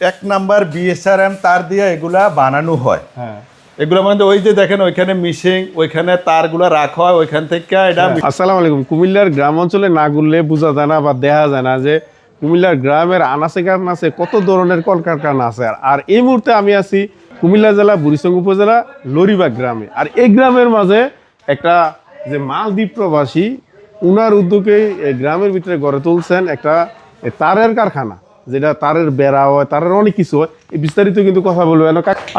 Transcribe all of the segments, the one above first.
এক number BSRM তার দিয়ে এগুলা বানানো হয়। হ্যাঁ। এগুলো মানে ওই যে দেখেন ওইখানে মিশিং ওইখানে তারগুলা রাখা হয় ওইখান থেকে এটা আসসালামু আলাইকুম। কুমিল্লার গ্রাম অঞ্চলে না ঘুরলে বোঝা যায় না বা দেখা যায় না যে কুমিল্লার গ্রামের আনাচে কানাচে কত ধরনের কলকারখানা আছে। আর- এই মুহূর্তে আমি আছি কুমিল্লা জেলা বুড়িচং উপজেলা লরিবাগ গ্রামে। আর এই গ্রামের মাঝে একটা যে মালদ্বীপ প্রবাসী উনার উদ্যোগে এই গ্রামের ভিতরে গড়ে তুলছেন একটা তারের কারখানা যেটা তারের বেড়া হয় তারের অনেক কিছু হয় বিস্তারিত কিন্তু কথা বলব।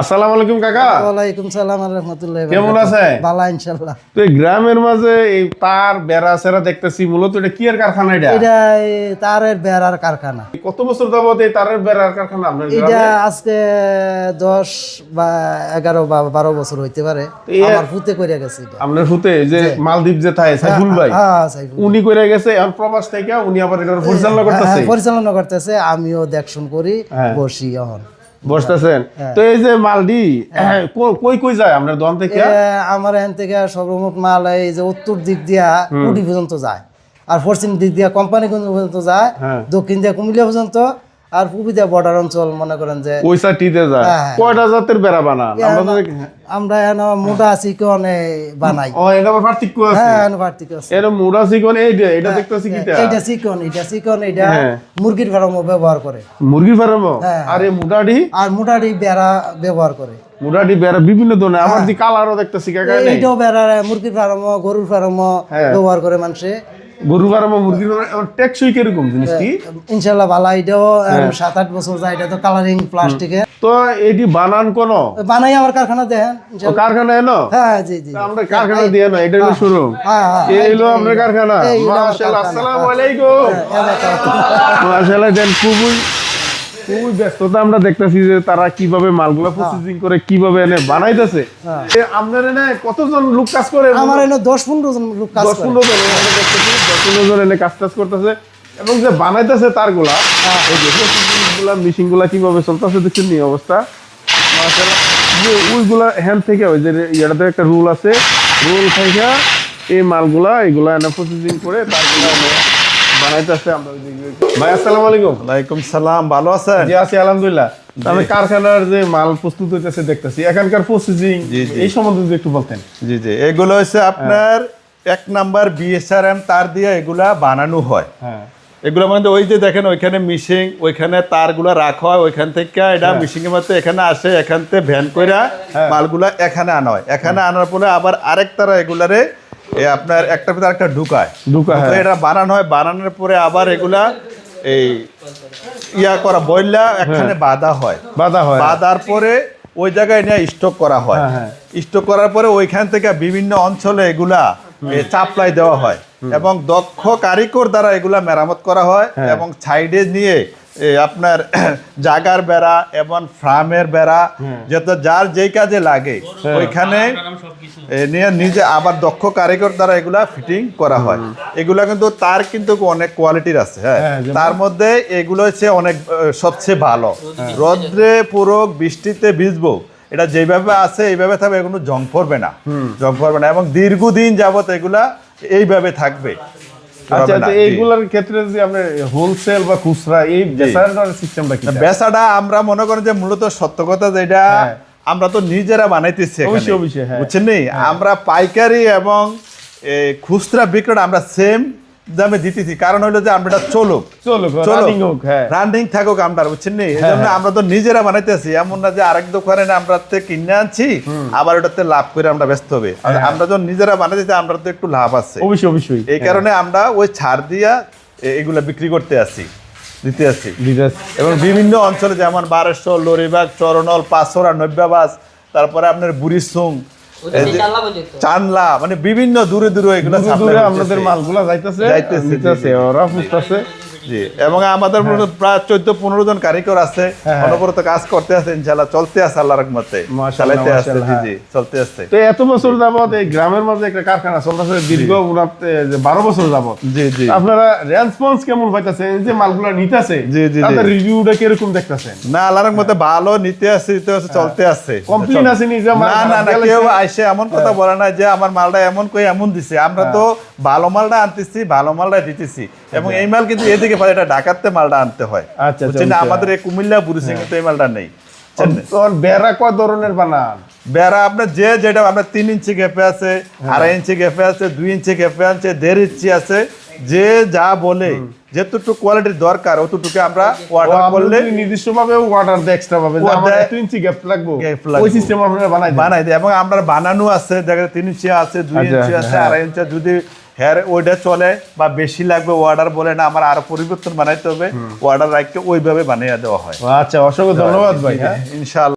আসসালামু আলাইকুম কাকা। ওয়ালাইকুম সালাম রহমতুল্লাহ কেমন আছে? ভালো ইনশাল্লাহ তো এই গ্রামের মাঝে এই তার বেড়া সেরা দেখতেছি মূলত এটা কি এর কারখানা এটা? এটা তারের বেড়ার কারখানা। কত বছর যাবত এই তারের বেড়ার কারখানা আপনার এটা আজকে দশ বা এগারো বা বারো বছর হইতে পারে। আমার ফুতে করে গেছে এটা। আপনার হুতে যে মালদ্বীপ যে থাকে সাইফুল ভাই। হ্যাঁ সাইফুল। উনি কইরা গেছে এখন প্রবাস থেকে উনি আবার এটার পরিচালনা করতেছে হ্যাঁ, পরিচালনা করতেছে আমিও দেখশুন করি হ্যাঁ। বসি এখন। বসতেছেন? হ্যাঁ। তো এই যে মালডি হ্যাঁ, কই কই যায় আমরা দন থেকে? আমার এখান থেকে সর্বমোট মাল এই যে উত্তর দিক দিয়া কুড়ি পর্যন্ত যায়। আর পশ্চিম দিক দিয়া কোম্পানিগঞ্জ পর্যন্ত যায়। হ্যাঁ। দক্ষিণ দিয়া কুমিল্লা পর্যন্ত আর পূর্বী দিয়া বর্ডার অঞ্চল মনে করেন যে ওই সাইটিতে যায়। হ্যাঁ, হ্যাঁ। কয়টা জাতের বেড়া বানান? আমরা এখন মোটা চিকন বানাই। ও এটা আবার পার্থক্য আছে। হ্যাঁ এখন পার্থিক আছে। এটা মুড়া চিকন এই যে এটা দেখতেছি কিটা এইটা চিকন এটা চিকন এটা হ্যাঁ। মুরগির ফার্মও ব্যবহার করে। মুরগির ফার্ম হ্যাঁ। আর এই মুড়াডি আর মোটাটি বেড়া ব্যবহার করে। মুড়াডি বেড়া বিভিন্ন ধরনের। আমার দি কালারও দেখতেছি কাকা এইটাও বেড়া মুরগির ফার্ম গরুর ফার্ম হ্যাঁ। ব্যবহার করে মানুষে। গরু ফার্ম মুরগির টেকসই কীরকম জিনিসটি ইনশাল্লাহ ভালো এটাও এখন সাত আট বছর যায় এটা তো কালারিং প্লাস্টিকের তো এটি বানান কোন? বানাই আমার কারখানা দেখেন কারখানা এলো হ্যাঁ জি জি। আমরা কারখানা দিয়ে না এটা শুরু। হ্যাঁ, হ্যাঁ, এই হলো আমাদের কারখানা। মাশাআল্লাহ আসসালামু আলাইকুম। মাশাআল্লাহ দেন খুবই খুবই ব্যস্ততা আমরা দেখতেছি যে তারা কীভাবে মালগুলো প্রসেসিং করে কীভাবে এনে বানাইতেছে। আপনার এনে কতজন লোক কাজ করে? আমার এনে দশ পনেরো জন লোক কাজ দশ পনেরো জন দেখতেছি দশ পনেরো জন এনে কাজ টাজ করতেছে। এবং যে বানাইতেছে তারগুলা হ্যাঁ। যে গুলা মেশিনগুলা কীভাবে চলতেছে দেখছেন নি অবস্থা। যে ওইগুলা হ্যান্ড থেকে ওই যে ইয়াটাতে একটা রুল আছে। রুল থেকে এই মালগুলা এগুলা এনে প্রসেসিং করে তারগুলা বানাইতেছে আমরা ভাই আসসালামু আলাইকুম। ওয়ালাইকুম সালাম ভালো আছেন? জি আছি আলহামদুলিল্লাহ। আমি কারখানার যে মাল প্রস্তুত হইতেছে দেখতেছি। এখানকার প্রসেসিং জি, জি। এই সম্বন্ধে যদি একটু বলতেন। জি জি। এগুলো হচ্ছে আপনার এক নাম্বার বিএসআরএম তার দিয়ে এগুলা বানানো হয়। হ্যাঁ। এগুলো মানে ওই যে দেখেন ওইখানে মিশিং ওইখানে তারগুলা রাখা হয় ওইখান থেকে এটা মিশিং এর মধ্যে এখানে আসে এখান থেকে ভ্যান কইরা মালগুলা এখানে আনা হয়। এখানে আনার পরে আবার আরেক তারা এগুলারে এ আপনার একটা ভিতরে একটা ঢুকায়। ঢুকায়, হ্যাঁ। এটা বানানো হয় বানানোর পরে আবার এগুলা এই ইয়া করা বইলা এখানে বাঁধা হয়। বাধা হয়। বাঁধার পরে ওই জায়গায় নিয়ে স্টক করা হয়। হ্যাঁ, হ্যাঁ। স্টক করার পরে ওইখান থেকে বিভিন্ন অঞ্চলে এগুলা চাপলাই দেওয়া হয়। এবং দক্ষ কারিগর দ্বারা এগুলা মেরামত করা হয় হ্যাঁ। এবং সাইডে নিয়ে আপনার জাগার বেড়া এবং ফ্রামের বেড়া যাতে যার যেই কাজে লাগে হ্যাঁ। ওইখানে নিয়ে নিজে আবার দক্ষ কারিগর দ্বারা এগুলা ফিটিং করা হয়। এগুলা কিন্তু তার কিন্তু অনেক কোয়ালিটির আছে হ্যাঁ। হ্যাঁ, তার মধ্যে এগুলো হচ্ছে অনেক সবচেয়ে ভালো। রোদ্রে পুরো বৃষ্টিতে ভিজবো। এটা যেভাবে আছে এইভাবে থাকবে কোনো জং পড়বে না। জং পড়বে না। এবং দীর্ঘদিন যাবত এগুলা এইভাবে থাকবে। আচ্ছা তো জি। ক্ষেত্রে যে আপনি হোলসেল বা খুচরা এই বেচার সিস্টেমটা কি বেচাটা আমরা মনে করেন যে মূলত সত্য কথা যেটা হ্যাঁ। আমরা তো নিজেরা বানাইতেছি হ্যাঁ। বুঝছেন আমরা পাইকারি এবং খুচরা বিক্রয় আমরা সেম দামে দিতেছি। কারণ হলো যে আমরা চলুক। চলুক, হোক, হ্যাঁ। রানিং থাকুক আমরা বুঝছেন নি? এই আমরা তো নিজেরা বানাইতেছি। এমন না যে আরেক দোকানে আমরা থেকে কিনে আনছি আবার ওটাতে লাভ করে আমরা ব্যস্ত হবে। আমরা যখন নিজেরা বানাইতেছি আমরা তো একটু লাভ আছে। অবশ্যই অবশ্যই। এই কারণে আমরা ওই ছাড় দিয়া এগুলা বিক্রি করতে আসি দিতে আসি এবং বিভিন্ন অঞ্চলে যেমন বারেশ্বর লরিবাগ চরনল পাঁচরা নব্যাবাস তারপরে আপনার বুড়িসুং চানলা মানে বিভিন্ন দূরে দূরে এগুলো দূরে আমাদের মালগুলা যাইতেছে যাইতেছে, ওরা বুঝতেছে জি। এবং আমাদের মধ্যে প্রায় চোদ্দ পনেরো জন কারিগর আছে। হ্যাঁ। অনবরত কাজ করতে আছে ইনশাল্লাহ চলতে আছে আল্লাহর রহমতে। চালাইতে আছে। জি জি চলতে আছে। তো এত বছর যাবত এই গ্রামের মাঝে একটা কারখানা চলতেছে দীর্ঘ বারো বছর যাবত জি জি। আপনারা রেসপন্স কেমন পাইতেছেন যে মালগুলা নিতেছে জি, জি, জি। তাদের রিভিউটা কীরকম দেখতেছেন? না আল্লাহর মতে ভালো নিতে আছে নিতে আছে চলতে আছে। কমপ্লেন আছে নি যে না না না কেউ আইসে এমন কথা বলে না যে আমার মালটা এমন কই এমন দিছে। আমরা তো ভালো মালটা আনতেছি ভালো মালটা দিতেছি। এবং এই মাল কিন্তু এদিকে পারে এটা ঢাকাতে মালটা আনতে হয় আচ্ছা, না? আচ্ছা। আমাদের এই কুমিল্লা বুড়িসিং কিন্তু এই মালটা নেই তোর বেড়া কয় ধরনের বানান বেড়া আপনার যে যেটা আপনার তিন ইঞ্চি গ্যাপে আছে হ্যাঁ। আড়াই ইঞ্চি গ্যাপে আছে দুই ইঞ্চি গ্যাপে আছে দেড় ইঞ্চি আছে যে যা বলে যেতটুকু কোয়ালিটির দরকার অতটুকু আমরা অর্ডার করলে নির্দিষ্ট ভাবে অর্ডার দেয় এক্সট্রা ভাবে। এত ইঞ্চি গ্যাপ লাগবো। ওই সিস্টেম আপনারা বানাই বানাই দেয় এবং আমরা বানানো আছে দেখা তিন ইঞ্চি আছে দুই আচ্ছা, ইঞ্চি আছে হ্যাঁ। আড়াই ইঞ্চি। যদি হেয়ার ওইটা চলে বা বেশি লাগবে অর্ডার বলে না আমার আরও পরিবর্তন বানাইতে হবে। অর্ডার রাখতে ওইভাবে বানিয়ে দেওয়া হয়। আচ্ছা অসংখ্য ধন্যবাদ ভাই হ্যাঁ। ইনশাআল্লাহ।